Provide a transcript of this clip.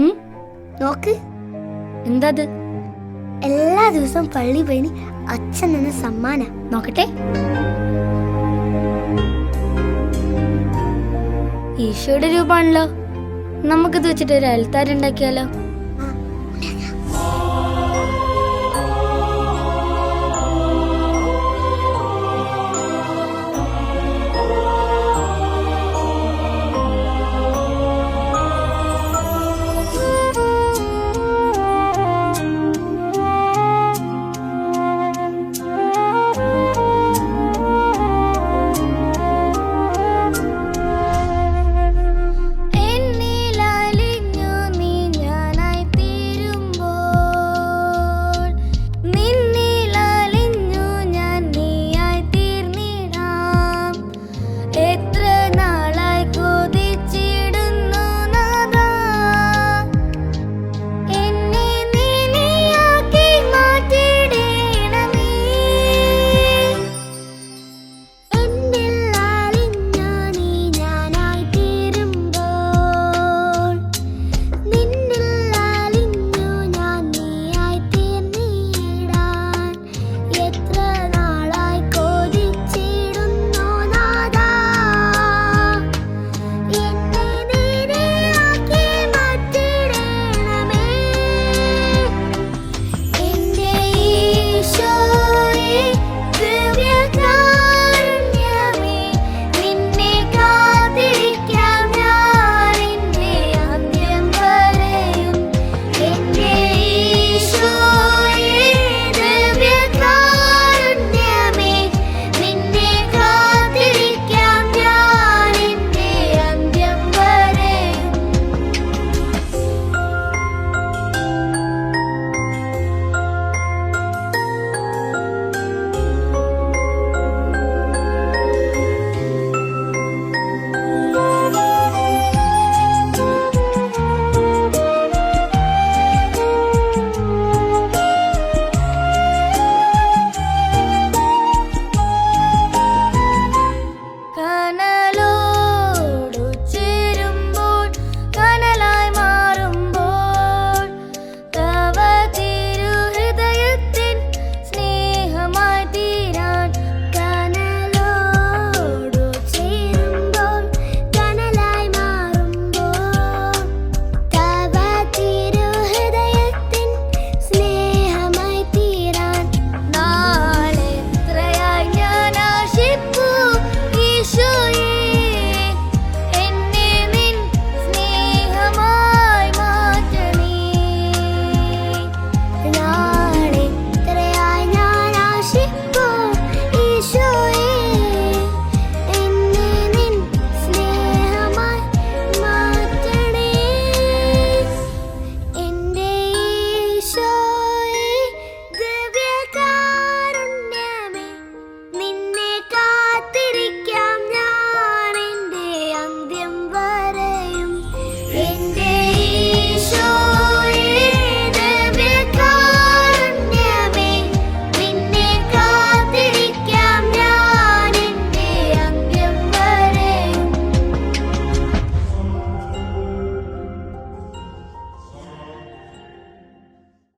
നോക്ക്. എന്താ എല്ലാ ദിവസവും പള്ളി പോയി അച്ഛൻ എന്ന സമ്മാന. നോക്കട്ടെ. ഈശോയുടെ രൂപമാണല്ലോ. നമുക്കിത് വെച്ചിട്ട് ഒരു അൽത്താരുണ്ടാക്കിയാലോ